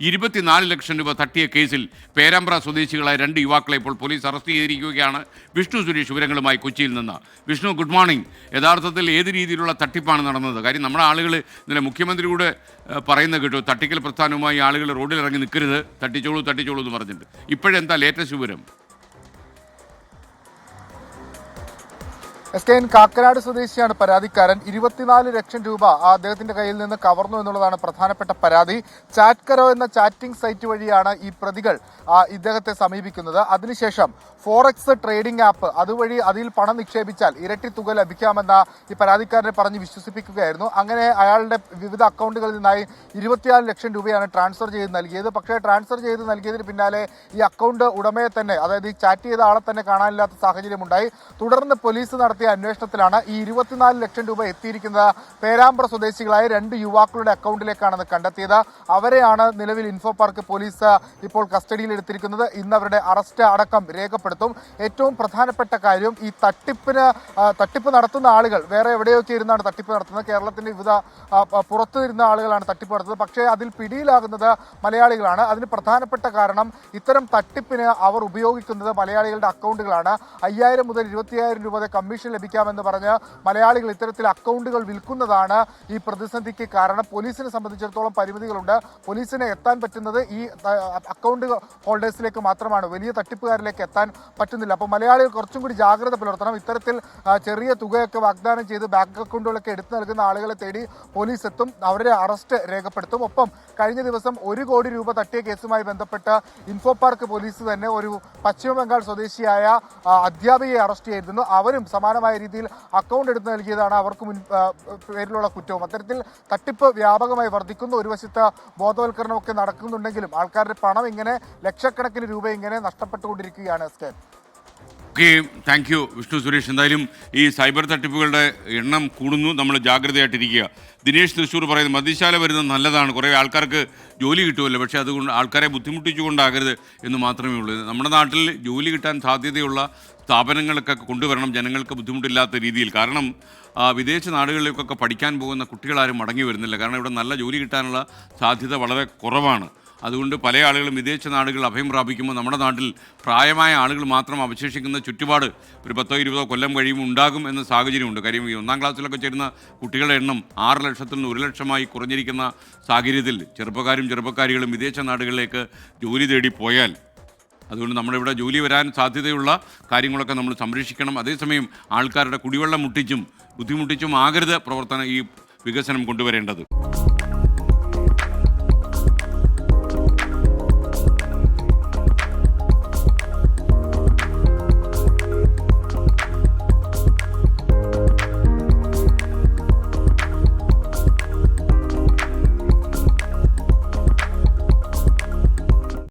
ഇരുപത്തിനാല് ലക്ഷം രൂപ തട്ടിയ കേസിൽ പേരാമ്പ്ര സ്വദേശികളായ രണ്ട് യുവാക്കളെ ഇപ്പോൾ പോലീസ് അറസ്റ്റ് ചെയ്തിരിക്കുകയാണ്. വിഷ്ണു സുരേഷ് വിവരങ്ങളുമായി കൊച്ചിയിൽ നിന്ന്. Vishnu good morning. യഥാർത്ഥത്തിൽ ഏത് രീതിയിലുള്ള തട്ടിപ്പാണ് നടന്നത്? കാര്യം നമ്മുടെ ആളുകൾ ഇന്നലെ മുഖ്യമന്ത്രിയോട് പറയുന്ന കേട്ടു. തട്ടിക്കൽ പ്രസ്ഥാനവുമായി ആളുകൾ റോഡിൽ ഇറങ്ങി നിൽക്കരുത്. തട്ടിച്ചോളൂ തട്ടിച്ചോളൂ എന്ന് പറഞ്ഞിട്ടുണ്ട്. ഇപ്പോഴെന്താ ലേറ്റസ്റ്റ് വിവരം? എസ് കെ എൻ കാക്കനാട് സ്വദേശിയാണ് പരാതിക്കാരൻ. ഇരുപത്തിനാല് ലക്ഷം രൂപ അദ്ദേഹത്തിന്റെ കയ്യിൽ നിന്ന് കവർന്നു എന്നുള്ളതാണ് പ്രധാനപ്പെട്ട പരാതി. ചാറ്റ്കരോ എന്ന ചാറ്റിംഗ് സൈറ്റ് വഴിയാണ് ഈ പ്രതികൾ ഇദ്ദേഹത്തെ സമീപിക്കുന്നത്. അതിനുശേഷം ഫോറക്സ് ട്രേഡിംഗ് ആപ്പ് അതുവഴി അതിൽ പണം നിക്ഷേപിച്ചാൽ ഇരട്ടി തുക ലഭിക്കാമെന്ന ഈ പരാതിക്കാരനെ പറഞ്ഞ് വിശ്വസിപ്പിക്കുകയായിരുന്നു. അങ്ങനെ അയാളുടെ വിവിധ അക്കൗണ്ടുകളിൽ നിന്നായി ഇരുപത്തിനാല് ലക്ഷം രൂപയാണ് ട്രാൻസ്ഫർ ചെയ്ത് നൽകിയത്. പക്ഷേ ട്രാൻസ്ഫർ ചെയ്ത് നൽകിയതിന് പിന്നാലെ ഈ അക്കൗണ്ട് ഉടമയെ തന്നെ അതായത് ഈ ചാറ്റ് ചെയ്ത ആളെ തന്നെ കാണാനില്ലാത്ത സാഹചര്യമുണ്ടായി. തുടർന്ന് പോലീസ് നടത്തിയ അന്വേഷണത്തിലാണ് ഈ ഇരുപത്തിനാല് ലക്ഷം രൂപ എത്തിയിരിക്കുന്നത്. പേരാമ്പ്ര സ്വദേശികളായ രണ്ട് യുവാക്കളുടെ അക്കൗണ്ടിലേക്കാണെന്ന് കണ്ടെത്തിയത്. അവരെയാണ് നിലവിൽ ഇൻഫോ പാർക്ക് പോലീസ് ഇപ്പോൾ കസ്റ്റഡിയിൽ എടുത്തിരിക്കുന്നത്. ഇന്ന് അവരുടെ അറസ്റ്റ് അടക്കം രേഖപ്പെടുത്തും. ഏറ്റവും പ്രധാനപ്പെട്ട കാര്യം ഈ തട്ടിപ്പിന് തട്ടിപ്പ് നടത്തുന്ന ആളുകൾ വേറെ എവിടെയൊക്കെ ഇരുന്നാണ് തട്ടിപ്പ് നടത്തുന്നത്. കേരളത്തിന്റെ വിവിധ പുറത്തു ഇരുന്ന ആളുകളാണ് തട്ടിപ്പ് നടത്തുന്നത്. പക്ഷേ അതിൽ പിടിയിലാകുന്നത് മലയാളികളാണ്. അതിന് പ്രധാനപ്പെട്ട കാരണം ഇത്തരം തട്ടിപ്പിന് അവർ ഉപയോഗിക്കുന്നത് മലയാളികളുടെ അക്കൗണ്ടുകളാണ്. അയ്യായിരം മുതൽ ഇരുപത്തിയായിരം രൂപ വരെ കമ്മീഷൻ ലഭിക്കാമെന്ന് പറഞ്ഞ് മലയാളികൾ ഇത്തരത്തിൽ അക്കൗണ്ടുകൾ വിൽക്കുന്നതാണ് ഈ പ്രതിസന്ധിക്ക് കാരണം. പോലീസിനെ സംബന്ധിച്ചിടത്തോളം പരിമിതികളുണ്ട്. പോലീസിനെ എത്താൻ പറ്റുന്നത് ഈ അക്കൗണ്ട് ഹോൾഡേഴ്സിലേക്ക് മാത്രമാണ്. വലിയ തട്ടിപ്പുകാരിലേക്ക് എത്താൻ പറ്റുന്നില്ല. അപ്പോൾ മലയാളികൾ കുറച്ചും കൂടി ജാഗ്രത പുലർത്തണം. ഇത്തരത്തിൽ ചെറിയ തുകയൊക്കെ വാഗ്ദാനം ചെയ്ത് ബാങ്ക് അക്കൗണ്ടുകളൊക്കെ എടുത്തു നൽകുന്ന ആളുകളെ തേടി പോലീസ് എത്തും. അവരെ അറസ്റ്റ് രേഖപ്പെടുത്തും. ഒപ്പം കഴിഞ്ഞ ദിവസം ഒരു കോടി രൂപ തട്ടിയ കേസുമായി ബന്ധപ്പെട്ട് ഇൻഫോ പാർക്ക് പോലീസ് തന്നെ ഒരു പശ്ചിമ ബംഗാൾ സ്വദേശിയായ അധ്യാപികയെ അറസ്റ്റ് ചെയ്തിരുന്നു. അവരും സമാനമായ രീതിയിൽ അക്കൗണ്ട് എടുത്ത് നൽകിയതാണ് അവർക്ക് മുൻ പേരിലുള്ള കുറ്റവും. അത്തരത്തിൽ തട്ടിപ്പ് വ്യാപകമായി വർദ്ധിക്കുന്നു. ഒരു വശത്ത് ബോധവൽക്കരണമൊക്കെ നടക്കുന്നുണ്ടെങ്കിലും ആൾക്കാരുടെ പണം ഇങ്ങനെ ലക്ഷക്കണക്കിന് രൂപ ഇങ്ങനെ നഷ്ടപ്പെട്ടുകൊണ്ടിരിക്കുകയാണ് K. Okay thank you Vishnu Suresh. എന്തായാലും ഈ സൈബർ തട്ടിപ്പുകളുടെ എണ്ണം കൂടുന്നു നമ്മൾ ജാഗ്രതയായിട്ടിരിക്കുക. ദിനേശ് തൃശ്ശൂർ പറയുന്നത് മദ്യശാല വരുന്നത് നല്ലതാണ്. കുറേ ആൾക്കാർക്ക് ജോലി കിട്ടുമല്ലോ പക്ഷേ അതുകൊണ്ട് ആൾക്കാരെ ബുദ്ധിമുട്ടിച്ചുകൊണ്ടാകരുത് എന്ന് മാത്രമേ ഉള്ളൂ. നമ്മുടെ നാട്ടിൽ ജോലി കിട്ടാൻ സാധ്യതയുള്ള സ്ഥാപനങ്ങളൊക്കെ കൊണ്ടുവരണം ജനങ്ങൾക്ക് ബുദ്ധിമുട്ടില്ലാത്ത രീതിയിൽ. കാരണം വിദേശ നാടുകളിലേക്കൊക്കെ പഠിക്കാൻ പോകുന്ന കുട്ടികളാരും മടങ്ങി വരുന്നില്ല. കാരണം ഇവിടെ നല്ല ജോലി കിട്ടാനുള്ള സാധ്യത വളരെ കുറവാണ്. അതുകൊണ്ട് പല ആളുകളും വിദേശ നാടുകൾ അഭയം പ്രാപിക്കുമ്പോൾ നമ്മുടെ നാട്ടിൽ പ്രായമായ ആളുകൾ മാത്രം അവശേഷിക്കുന്ന ചുറ്റുപാട് ഒരു പത്തോ ഇരുപതോ കൊല്ലം കഴിയുമ്പോൾ ഉണ്ടാകും എന്ന സാഹചര്യമുണ്ട്. കാര്യം ഈ ഒന്നാം ക്ലാസ്സിലൊക്കെ ചേരുന്ന കുട്ടികളുടെ എണ്ണം ആറ് ലക്ഷത്തിൽ നിന്ന് ഒരു ലക്ഷമായി കുറഞ്ഞിരിക്കുന്ന സാഹചര്യത്തിൽ ചെറുപ്പക്കാരും ചെറുപ്പക്കാരികളും വിദേശ നാടുകളിലേക്ക് ജോലി തേടി പോയാൽ അതുകൊണ്ട് നമ്മുടെ ഇവിടെ ജോലി വരാൻ സാധ്യതയുള്ള കാര്യങ്ങളൊക്കെ നമ്മൾ സംരക്ഷിക്കണം. അതേസമയം ആൾക്കാരുടെ കുടിവെള്ളം മുട്ടിച്ചും ബുദ്ധിമുട്ടിച്ചും ആകരുത് പ്രവർത്തനം ഈ വികസനം കൊണ്ടുവരേണ്ടത്.